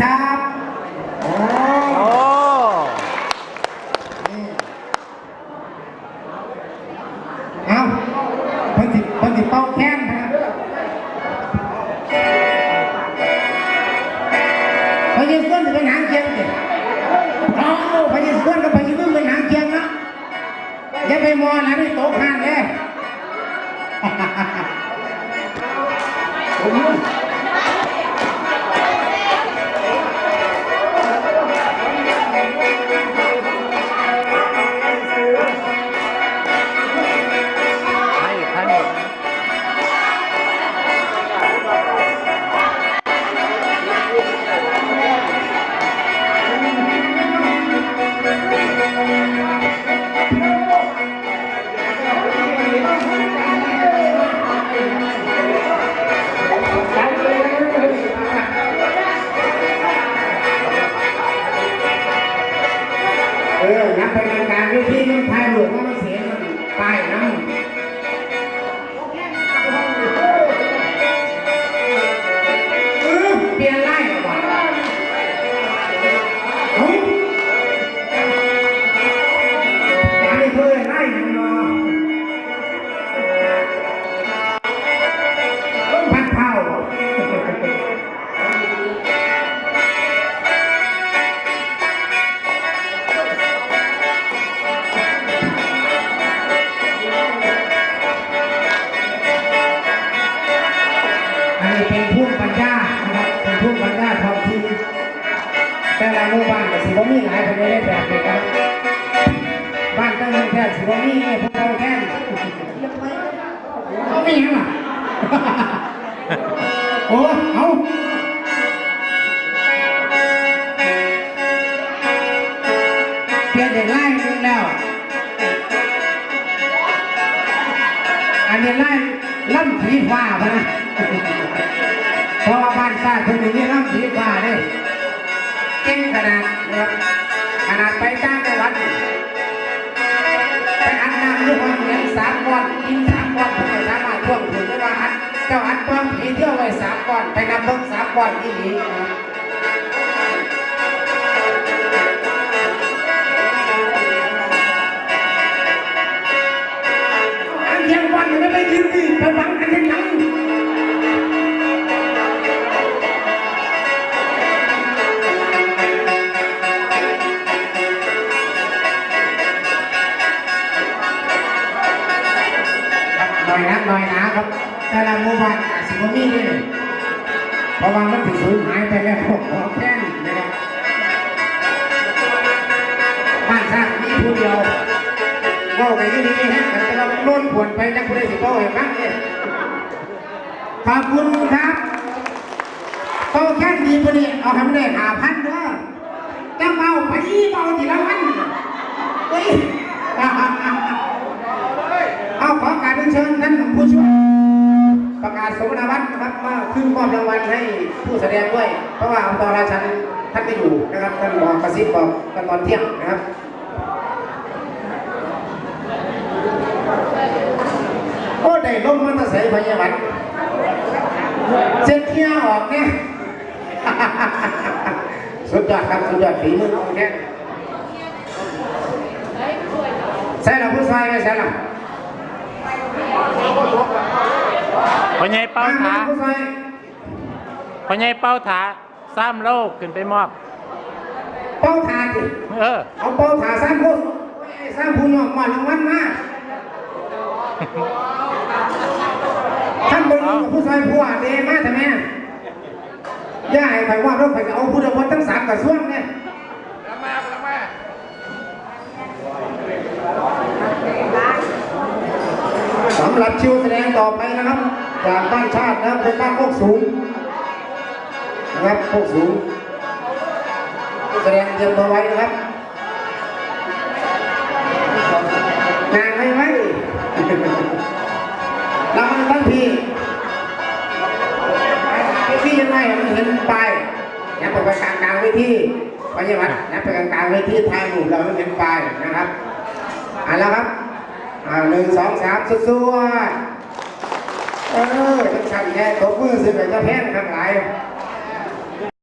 ครับโอ้โอ้นี่เอาเพิ่นสิเพิ่นสิเป่าแค้นนะครับพยิส่วนจะเป็นหางเกียงสิเอาพยิส่วนกับพยิมึงเป็นหางเกียงนะอย่าไปมองนะนี่โต๊ะข้างเลยโเป็นพุ่มปัญญานะครับเป็นพุ่มปัญญาท้องถิ่นแต่ละหมู่บ้านก็สิบ่มีหลายคนได้แบบนี้ครับบ้านตั้งแค่สิบ่มีไอ้พวกเราแค่เอาไม่ยังล่ะโอ้เอาเปลี่ยนได้ไล่นึงแล้วอันนี้ไล่ล่ำผีฟ้าพะนะ เก่งขนาดนะครับขนาดไปจ้างจังหวัดไปอันน้ำลูกคนเลี้ยงสามก้อนกินสามก้อนผมไม่สามารถท่วงถึงได้ว่าอัดเจ้าอันป้อมผีเที่ยวไว้สามก้อนไปนำเบิ้งสามก้อนที่นี้นะครับ อยนะหน่อยนะครับ แต่ละหมู่บ้านอาจสิบ่มีเลยเพราะว่ามันถึงสูญหายไปแล้วของแท่นนะครับบ้านชาติมีผู้เดียวเว้าไปที่นี่ฮะแต่เราโน่นผวนไปจักผู้ใดสิเว้าให้ฟังเนี่ยขอบคุณครับโตแค่ดีพอดีเอาทำได้หาพันเด้อจะเมาไปเมาทีละวันเฮ้ย เอาขอการเรียนเชิญท่านผู้ช่วยประกาศ สมนาวัตรนะครับว่าขึ้นมอบรางวัลให้ผู้แสดงด้วย เพราะว่าอตราชันท่านไม่อยู่นะครับท่านบอกกระซิบบอกกันตอนเที่ยงนะครับโอ้ได้ลมมันตะใสพยาบัตรเจ็ดเที่ยออกเนี่ยสุดยอดครับสุดยอดฝีมือน้องแค่ใส่ละผู้ชายไหมใส่ละ พ่อใหญ่เป้าถาผู้ชายพ่อใหญ่เป้าถาซ้ำโลกขึ้นไปมอบ เป้าถาดิเออ เอาเป้าถาสร้างผู้สร้างผู้ยอมมารางวัลมาท่านบนกับผู้ชายผู้อาเดมาทำไมย่าไอ้ไปว่าเราไปเอาผู้เดียวทั้งสามกระทรวงเนี่ยสำหรับชิวแสดงต่อไปนะครับ จากบ้านชาตินะครับเป็นบ้านโคกสูงนะครับโคกสูง แสดงเตรียมตัวไว้นะครับงานไม่ไหมเรามันทั้งทีพี่ยังไงมันเห็นไปายอย่าไปกลางกลางๆเวทีปฏิวัติอย่าไปกลางกลางๆเวทีทางหมู่เราไม่เห็นไปนะครับอ่าแล้วครับอ่าหนึ่งสองสามสู้ๆ เออทั้งสั่นแค่ตบมือสิเป็นเจ้าแพนทั้งหลาย